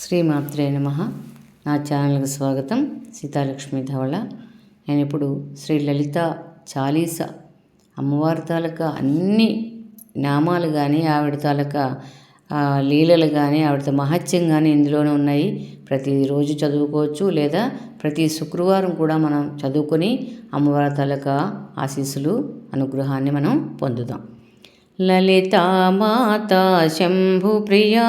శ్రీమాత్రే నమ. నా ఛానల్కి స్వాగతం. సీతాలక్ష్మి ధవళ. నేను ఇప్పుడు శ్రీ లలిత చాలీస అమ్మవారి తాలూకా అన్ని నామాలు కానీ ఆవిడ తాలూకా లీలలు కానీ ఆవిడ మహత్యం కానీ ఇందులోనే ఉన్నాయి. ప్రతిరోజు చదువుకోవచ్చు లేదా ప్రతి శుక్రవారం కూడా మనం చదువుకొని అమ్మవారి తాలూకా ఆశీస్సులు అనుగ్రహాన్ని మనం పొందుదాం. లలితా మాతా శంభుప్రియా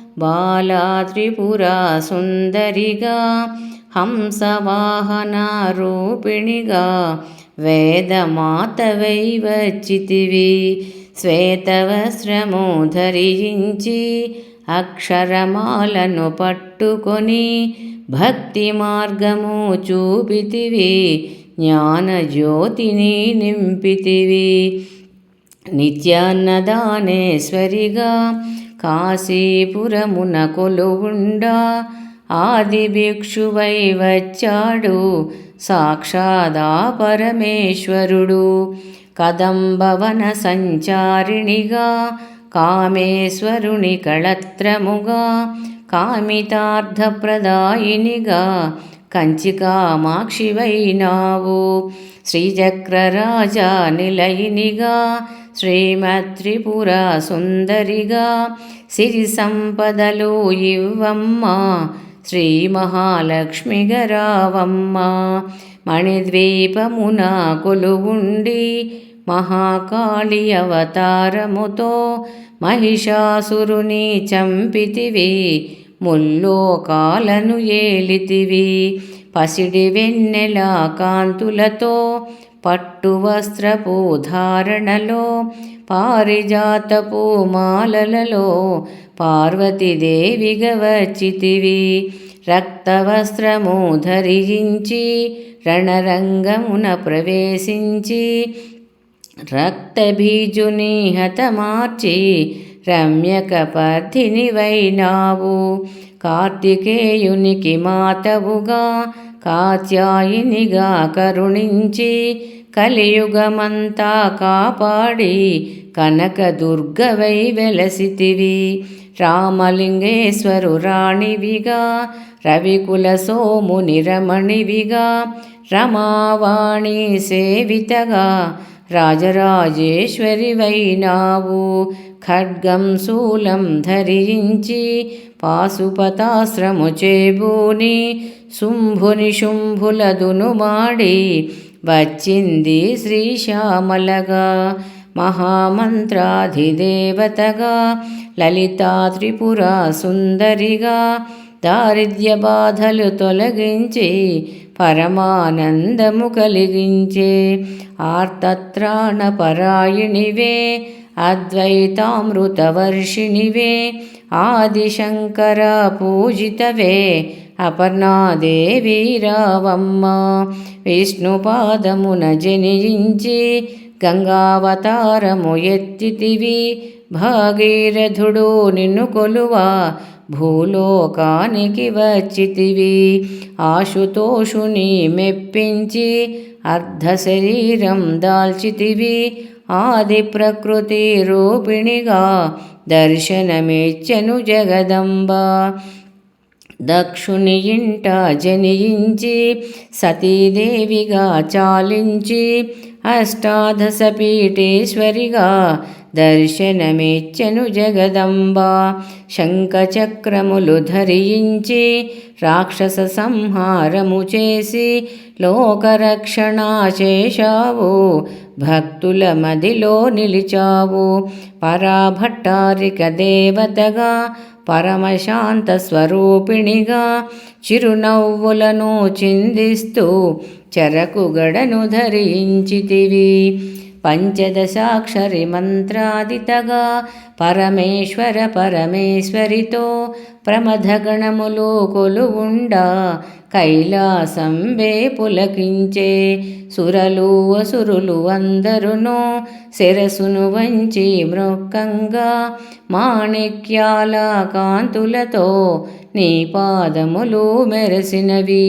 బాలా త్రిపురా సుందరిగా హంసవాహన రూపిణిగా వేదమాతవై వచ్చితివి. శ్వేతవస్త్రము ధరించి అక్షరమాలను పట్టుకొని భక్తి మార్గము చూపితివి జ్ఞానజ్యోతిని నింపితివి. నిత్యాన్నదానేశ్వరిగా కాశీపురమున కొలువుండా. ఆది భిక్షువై వచ్చాడు సాక్షాదా పరమేశ్వరుడు. కదంబవన సంచారిణిగా కామేశ్వరుని కళత్రముగా కామితార్థప్రదాయినిగా కంచికామాక్షివైనావు. శ్రీచక్రరాజా నిలయినిగా శ్రీమత్రిపుర సుందరిగా సిరి సంపదలు ఇవ్వమ్మ. శ్రీ మహాలక్ష్మిగరావమ్మ మణిద్వీపమున కొలువుండి మహాకాళి అవతారముతో మహిషాసురుని చంపితివి. ముల్లోకాలను ఏలితివి. పసిడి వెన్నెల కాంతులతో పట్టు వస్త్రపు ధారణలో పారిజాతపు మాలలలో పార్వతీదేవిగా వచ్చితివి. రక్తవస్త్రము ధరించి రణరంగమున ప్రవేశించి రక్తబీజుని హతమార్చి రమ్యక పర్థిని వైనావు కార్తికేయునికి మాతవుగా కాత్యాయినిగా కరుణించి కలియుగమంతా కాపాడి కనక దుర్గవై వెలసితివి. రామలింగేశ్వరు రాణివిగా రవికుల సోముని రమణివిగా రమావాణి సేవితగా రాజరాజేశ్వరివైనావు ఖడ్గం శూలం ధరించి పాశుపతాశ్రము చేబూని శుంభుని శుంభులదును మాడి వచ్చింది శ్రీశ్యామలగా మహామంత్రాధిదేవతగా లలితా త్రిపుర సుందరిగా దారిద్ర్య బాధలు తొలగించి పరమానందము కలిగించే ఆర్తత్రాణ పరాయణివే అద్వైతామృతవర్షిణివే ఆదిశంకర పూజితవే అపర్ణాదేవి రావమ్మ. విష్ణుపాదమున జనించి గంగావతారము ఎత్తితివి భాగీరథుడు నిన్ను కొలువా భూలోకానికి వచ్చితివి. ఆశుతోషుని మెప్పించి అర్ధ శరీరం దాల్చితివి. ఆది ప్రకృతి రూపిణిగా దర్శనమిచ్చను జగదంబ. దక్షుని ఇంట జనించి సతీదేవిగా చాలించి అష్టాదశపీఠేశ్వరిగా దర్శనమిచ్చెను జగదంబ శంఖచక్రములు ధరించి రాక్షస సంహారము చేసి లోకరక్షణ చేశావు భక్తుల మదిలో నిలిచావు పరాభట్టారిక దేవతగా పరమశాంత స్వరూపిణిగా చిరునవ్వులను చిందిస్తూ చెరకు గడను ధరించితివి. పంచదశాక్షరి మంత్రాదితగా పరమేశ్వర పరమేశ్వరితో ప్రమథగణములు కొలువుండా కైలాసంబే పులకించే సురలు అసురులు అందరును శిరసును వంచి మృక్కంగా మాణిక్యాల కాంతులతో నీ పాదములు మెరసినవి.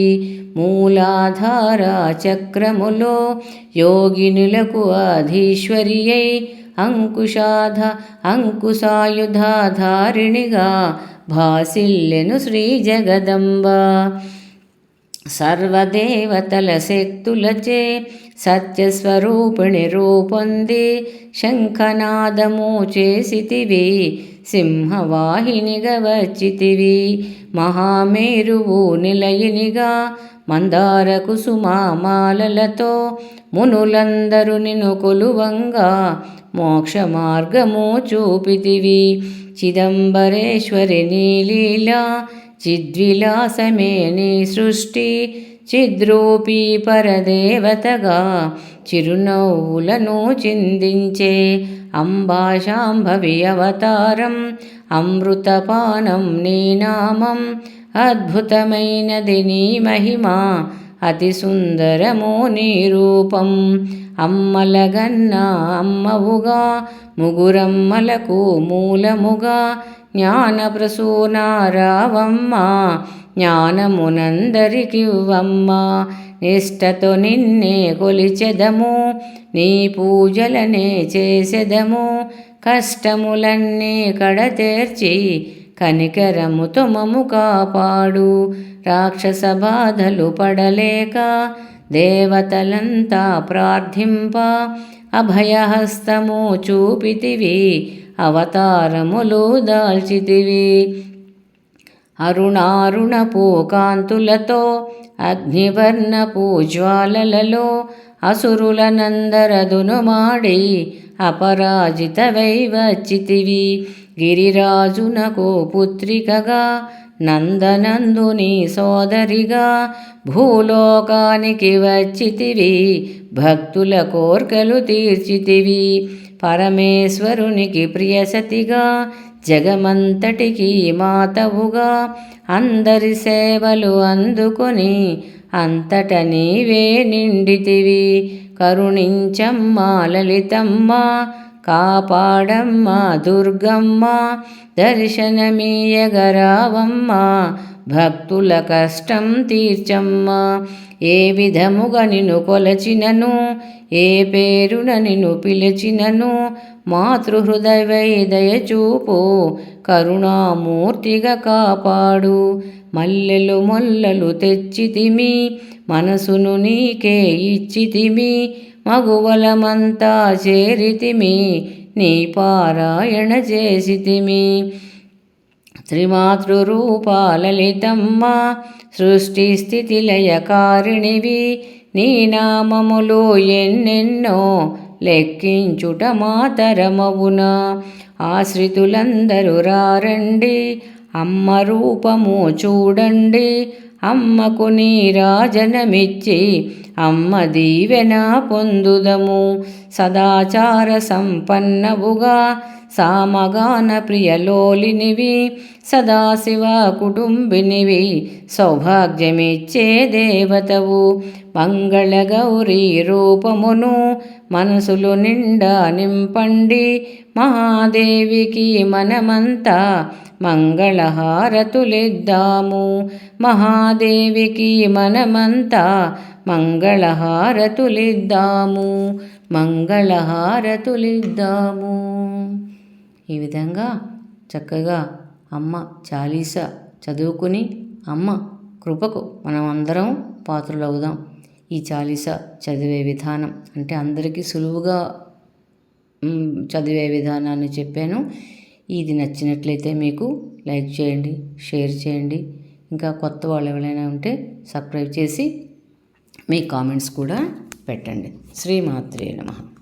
మూలాధార చక్రములో యోగినులకు అధీశ్వరి అయి అంకుశాధ అంకుశాయుధాధారిణిగా భాసిల్లెను శ్రీ జగదంబ. సర్వదేవతల శక్తులచే సత్యస్వరూపిణి రూపొంది శంఖనాదము చేసితివి. సింహవాహినిగా వచ్చితివి మహామేరువు నిలయినిగా మందార కుసుమామాలలతో మునులందరు నిన్ను కొలువంగా మోక్ష మార్గము చూపితివి. చిదంబరేశ్వరి నీలీలా చిద్విలాసమే నీ సృష్టి చిద్రూపీ పరదేవతగా చిరునవ్వులను చిందించే అంబాశాంభవి అవతారం అమృతపానం నీ నామం అద్భుతమైనది నీ మహిమ అతి సుందరమో నీ రూపం అమ్మలగన్న అమ్మవుగా ముగురమ్మలకు మూలముగా జ్ఞానప్రసూనారావమ్మ జ్ఞానమునందరికివ్వమ్మ నిష్టతో నిన్నే కొలిచెదము నీ పూజలనే చేసెదము. కష్టములన్నీ కడతేర్చి కనికరముతో మము కాపాడు. రాక్షస బాధలు పడలేక దేవతలంతా ప్రార్థింప. అభయహస్తము చూపితివి అవతారములు దాల్చితివి. అరుణారుణపు కాంతులతో అగ్నివర్ణపు జ్వాలలలో అసురులనందరదును మాడి అపరాజితవై వచ్చితివి గిరిరాజునకు పుత్రికగా నందనందుని సోదరిగా భూలోకానికి వచ్చితివి భక్తుల కోర్కలు తీర్చితివి. పరమేశ్వరునికి ప్రియసతిగా జగమంతటికి మాతవుగా. అందరి సేవలు అందుకొని అంతట నీవే నిండితివి. కరుణించమ్మా లలితమ్మ కాపాడమ్మ దుర్గమ్మ దర్శనమీయగరావమ్మ భక్తుల కష్టం తీర్చమ్మ. ఏ విధముగా నిన్ను కొలచినను ఏ పేరున నిన్ను పిలిచినను మాతృహృదయ దయచూపు కరుణామూర్తిగా కాపాడు. మల్లెలు మొల్లలు తెచ్చితిమి మనసును నీకే ఇచ్చితిమి మగువలమంతా చేరితిమి నీ పారాయణ చేసితిమి. త్రిమాతృరూపాలలితమ్మ సృష్టి స్థితి లయకారిణివి నీ నామములు ఎన్నెన్నో లెక్కించుట మాతరమవున ఆశ్రితులందరూ రారండి అమ్మ రూపము చూడండి. అమ్మకు నీ రాజనమిచ్చి అమ్మ దీవెన పొందుదము. సదాచార సంపన్నవుగా సామగాన ప్రియలోలినివి. సదాశివ కుటుంబినివి సౌభాగ్యమిచ్చే దేవతవు. మంగళగౌరీ రూపమును మనసులు నిండా నింపండి. మహాదేవికి మనమంతా మంగళహారతులిద్దాము. మహాదేవికి మనమంతా మంగళహారతులిద్దాము. మంగళహారతులిద్దాము. ఈ విధంగా చక్కగా అమ్మ చాలీస చదువుకుని అమ్మ కృపకు మనం అందరం పాత్రులవుదాం. ఈ చాలీస చదివే విధానం అంటే అందరికీ సులువుగా చదివే విధానాన్ని చెప్పాను. ఇది నచ్చినట్లయితే మీకు లైక్ చేయండి షేర్ చేయండి. ఇంకా కొత్త వాళ్ళు ఎవరైనా ఉంటే సబ్స్క్రైబ్ చేసి మీ కామెంట్స్ కూడా పెట్టండి. శ్రీమాత్రే నమః.